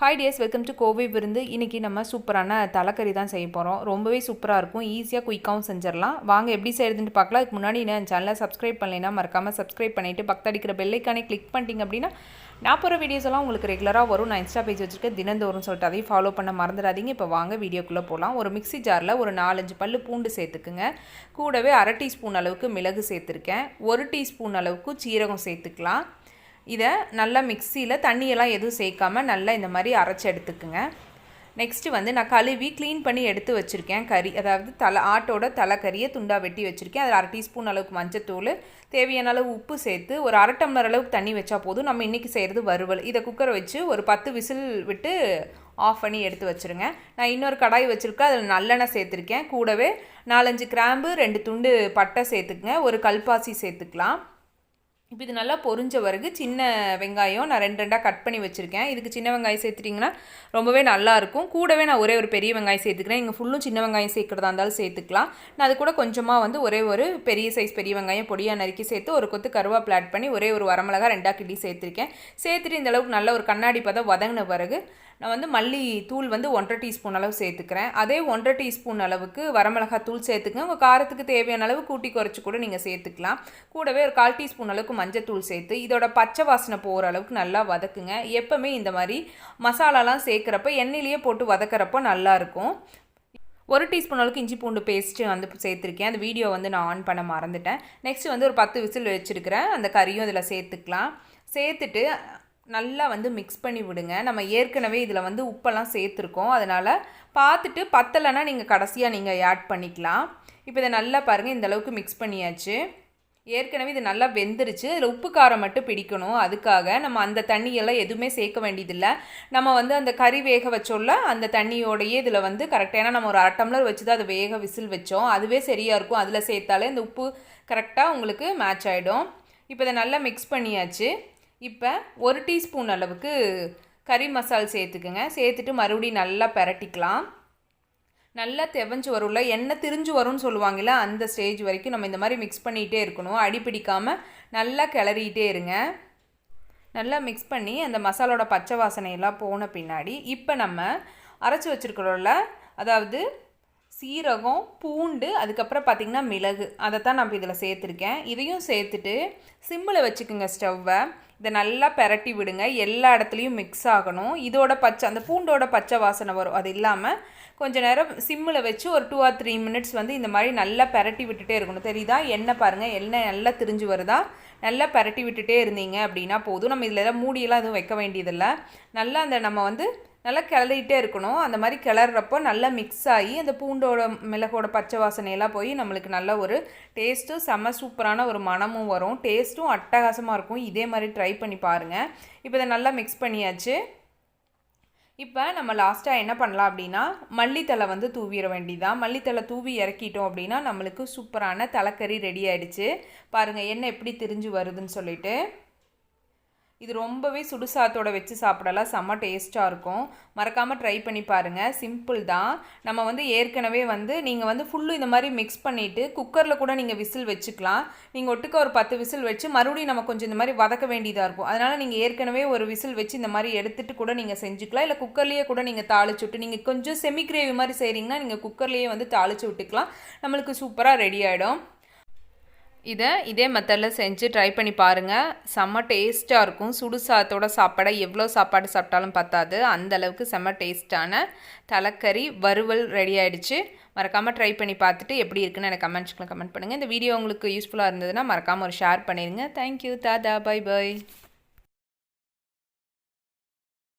Hi days welcome to Kovai விருந்து. இன்றைக்கி நம்ம சூப்பரான தலைக்கறி தான் செய்ய போகிறோம் ரொம்பவே சூப்பராக இருக்கும். ஈஸியாக குயிக்காகவும் செஞ்சிடலாம். வாங்க எப்படி செய்கிறதுன்னு பார்க்கலாம். அதுக்கு முன்னாடி நான் சேனலை சப்ஸ்கிரைப் பண்ணலைன்னா மறக்காமல் சப்ஸ்கிரைப் பண்ணிவிட்டு பக்தடிக்கிற பெல்லைக்கானே கிளிக் பண்ணிட்டீங்க அப்படின்னா நான் போகிற வீடியோஸ் எல்லாம் உங்களுக்கு ரெகுலராக வரும். நான் இன்ஸ்டா பேஜ் வச்சுருக்கேன். தினந்தோறும் சொல்லிட்டு அதையும் ஃபாலோ பண்ண மறந்துடாதீங்க. இப்போ வாங்க வீடியோக்குள்ளே போகலாம் ஒரு மிக்ஸி ஜாரில் ஒரு நாலஞ்சு பல்லு பூண்டு சேர்த்துக்குங்க. கூடவே அரை டீஸ்பூன் அளவுக்கு மிளகு சேர்த்துருக்கேன். ஒரு டீஸ்பூன் அளவுக்கு சீரகம் சேர்த்துக்கலாம். இதை நல்லா மிக்சியில் தண்ணியெல்லாம் எதுவும் சேர்க்காமல் நல்லா இந்த மாதிரி அரைச்சி எடுத்துக்குங்க. நெக்ஸ்ட்டு வந்து நான் கழுவி க்ளீன் பண்ணி எடுத்து வச்சுருக்கேன் கறி. அதாவது தலை ஆட்டோட தலைக்கறியை துண்டாக வெட்டி வச்சுருக்கேன். அதில் அரை டீஸ்பூன் அளவுக்கு மஞ்சத்தூள் தேவையான அளவு உப்பு சேர்த்து ஒரு அரை டம்ளர் அளவுக்கு தண்ணி வச்சா போதும். நம்ம இன்றைக்கி செய்கிறது வறுவல். இதை குக்கரை வச்சு ஒரு பத்து விசில் விட்டு ஆஃப் பண்ணி எடுத்து வச்சுருங்க. நான் இன்னொரு கடாய் வச்சுருக்கேன். அதில் நல்லெண்ணெய் சேர்த்துருக்கேன். கூடவே நாலஞ்சு கிராம்பு ரெண்டு துண்டு பட்டை சேர்த்துக்குங்க. ஒரு கல்பாசி சேர்த்துக்கலாம். இப்போ இது நல்லா பொரிஞ்ச பிறகு சின்ன வெங்காயம் நான் ரெண்டு ரெண்டாக கட் பண்ணி வச்சுருக்கேன். இதுக்கு சின்ன வெங்காயம் சேர்த்துட்டிங்கன்னா ரொம்பவே நல்லாயிருக்கும் கூடவே நான் ஒரே ஒரு பெரிய வெங்காயம் சேர்த்துக்கிறேன். இங்கே ஃபுல்லும் சின்ன வெங்காயம் சேர்க்குறதா இருந்தாலும் சேர்த்துக்கலாம். நான் அது கூட கொஞ்சமாக வந்து ஒரே ஒரு பெரிய சைஸ் பெரிய வெங்காயம் பொடியாக நறுக்கி சேர்த்து ஒரு கொத்து கருவாப்பில் ஆட் பண்ணி ஒரே ஒரு வரமிளகா ரெண்டாக கிள்ளி சேர்த்துருக்கேன். சேர்த்துட்டு இந்த அளவுக்கு நல்ல ஒரு கண்ணாடி பதம் வதங்கின பிறகு நான் வந்து மல்லி தூள் வந்து ஒன்றரை டீஸ்பூன் அளவு சேர்த்துக்கிறேன். அதே ஒன்றரை டீஸ்பூன் அளவுக்கு வரமிளகா தூள் சேர்த்துக்கங்க. உங்கள் காரத்துக்கு தேவையான அளவு கூட்டி குறைச்சி கூட நீங்கள் சேர்த்துக்கலாம். கூடவே ஒரு கால் டீஸ்பூன் அளவுக்கு மஞ்சத்தூள் சேர்த்து இதோட பச்சை வாசனை போகிற அளவுக்கு நல்லா வதக்குங்க. எப்போவுமே இந்த மாதிரி மசாலாலாம் சேர்க்குறப்ப எண்ணெயிலேயே போட்டு வதக்கிறப்போ நல்லாயிருக்கும் ஒரு டீஸ்பூன் அளவுக்கு இஞ்சி பூண்டு பேஸ்ட்டு வந்து சேர்த்துருக்கேன். அந்த வீடியோ வந்து நான் ஆன் பண்ண மறந்துட்டேன். நெக்ஸ்ட் வந்து ஒரு பத்து விசில் வச்சுருக்கிறேன். அந்த கறியும் இதில் சேர்த்துக்கலாம். சேர்த்துட்டு நல்லா வந்து மிக்ஸ் பண்ணி விடுங்க. நம்ம ஏற்கனவே இதில் வந்து உப்பெல்லாம் சேர்த்துருக்கோம். அதனால் பார்த்துட்டு பத்தலைன்னா நீங்கள் கடைசியாக நீங்கள் ஆட் பண்ணிக்கலாம். இப்போ இதை நல்லா பாருங்கள் இந்த அளவுக்கு மிக்ஸ் பண்ணியாச்சு. ஏற்கனவே இது நல்லா வெந்துருச்சு. இதில் உப்பு காரம் மட்டும் பிடிக்கணும். அதுக்காக நம்ம அந்த தண்ணியெல்லாம் எதுவுமே சேர்க்க வேண்டியதில்லை. நம்ம வந்து அந்த கறி வேக வச்சோல்ல அந்த தண்ணியோடையே இதில் வந்து கரெக்டாக ஏன்னா நம்ம ஒரு அரை டம்ளர் வச்சு தான் அதை வேக விசில் வச்சோம். அதுவே சரியாக இருக்கும். அதில் சேர்த்தாலே இந்த உப்பு கரெக்டாக உங்களுக்கு மேட்ச் ஆகிடும் இப்போ இதை நல்லா மிக்ஸ் பண்ணியாச்சு. இப்போ ஒரு டீஸ்பூன் அளவுக்கு கறி மசால் சேர்த்துக்குங்க. சேர்த்துட்டு மறுபடியும் நல்லா பரட்டிக்கலாம். நல்லா தெவஞ்சு வரும்ல எண்ணெய் திரிஞ்சு வரும்னு சொல்லுவாங்கல்ல அந்த ஸ்டேஜ் வரைக்கும் நம்ம இந்த மாதிரி மிக்ஸ் பண்ணிகிட்டே இருக்கணும். அடி பிடிக்காமல் நல்லா கிளறிக்கிட்டே இருங்க. நல்லா மிக்ஸ் பண்ணி அந்த மசாலோட பச்சை வாசனையெல்லாம் போன பின்னாடி இப்போ நம்ம அரைச்சி வச்சுருக்கிறோம்ல அதாவது சீரகம் பூண்டு அதுக்கப்புறம் பார்த்திங்கன்னா மிளகு. அதை தான் நம்ம இதில் சேர்த்துருக்கேன். இதையும் சேர்த்துட்டு சிம்மில் வச்சுக்கோங்க ஸ்டவ்வை. இதை நல்லா பெரட்டி விடுங்க. எல்லா இடத்துலையும் மிக்ஸ் ஆகணும். இதோட பச்சை அந்த பூண்டோட பச்சை வாசனை வரும். அது இல்லாமல் கொஞ்சம் நேரம் சிம்மில் வச்சு ஒரு டூ ஆர் த்ரீ மினிட்ஸ் வந்து இந்த மாதிரி நல்லா பெரட்டி விட்டுட்டே இருக்கணும். தெரியுதா? எண்ணெய் பாருங்கள் எண்ணெய் நல்லா திரிஞ்சு வருதா? நல்லா பெரட்டி விட்டுட்டே இருந்தீங்க அப்படின்னா போதும். நம்ம இதில் எதாவது மூடியெல்லாம் எதுவும் வைக்க வேண்டியதில்லை. நல்லா அந்த நம்ம வந்து நல்லா கிளறிட்டே இருக்கணும். அந்த மாதிரி கிளறப்போ நல்லா மிக்ஸ் ஆகி அந்த பூண்டோட மிளகோட பச்சை வாசனையெல்லாம் போய் நம்மளுக்கு நல்ல ஒரு டேஸ்ட்டும் செம்ம சூப்பரான ஒரு மனமும் வரும். டேஸ்ட்டும் அட்டகாசமாக இருக்கும். இதே மாதிரி ட்ரை பண்ணி பாருங்கள் இப்போ இதை நல்லா மிக்ஸ் பண்ணியாச்சு. இப்போ நம்ம லாஸ்ட்டாக என்ன பண்ணலாம் அப்படின்னா மல்லித்தலை வந்து தூவிட வேண்டிதான் மல்லித்தலை தூவி இறக்கிட்டோம் அப்படின்னா நம்மளுக்கு சூப்பரான தலைக்கறி ரெடி ஆகிடுச்சு பாருங்கள் என்ன எப்படி திரிஞ்சு வருதுன்னு சொல்லிட்டு. இது ரொம்பவே சுடுசாத்தோட வச்சு சாப்பிடலாம் செம்ம டேஸ்ட்டாக இருக்கும். மறக்காமல் ட்ரை பண்ணி பாருங்கள் சிம்பிள் தான். நம்ம வந்து ஏற்கனவே வந்து நீங்கள் வந்து ஃபுல்லு இந்த மாதிரி மிக்ஸ் பண்ணிவிட்டு குக்கரில் கூட நீங்கள் விசில் வச்சுக்கலாம். நீங்கள் ஒட்டுக்க ஒரு பத்து விசில் வச்சு மறுபடியும் நம்ம கொஞ்சம் இந்த மாதிரி வதக்க வேண்டியதாக இருக்கும். அதனால் நீங்கள் ஏற்கனவே ஒரு விசில் வச்சு இந்த மாதிரி எடுத்துகிட்டு கூட நீங்கள் செஞ்சுக்கலாம். இல்லை குக்கர்லேயே கூட நீங்கள் தாளிச்சுட்டு நீங்கள் கொஞ்சம் செமி கிரேவி மாதிரி செய்கிறீங்கன்னா நீங்கள் குக்கர்லேயே வந்து தாளிச்சு விட்டுக்கலாம். நம்மளுக்கு சூப்பராக ரெடி ஆகிடும் இதை இதே மெத்தடில் செஞ்சு ட்ரை பண்ணி பாருங்கள் செம்ம டேஸ்ட்டாக இருக்கும். சுடு சாத்தோட சாப்பாடை எவ்வளோ சாப்பாடு சாப்பிட்டாலும் பத்தாது. அந்தளவுக்கு செம்ம டேஸ்ட்டான தலைக்கறி வறுவல் ரெடி ஆகிடுச்சு மறக்காமல் ட்ரை பண்ணி பார்த்துட்டு எப்படி இருக்குன்னு எனக்கு கமெண்ட்ஸ்க்குள்ள கமெண்ட் பண்ணுங்கள் இந்த வீடியோ உங்களுக்கு யூஸ்ஃபுல்லாக இருந்ததுன்னா மறக்காமல் ஒரு ஷேர் பண்ணிடுங்க தேங்க்யூ தாதா பை பை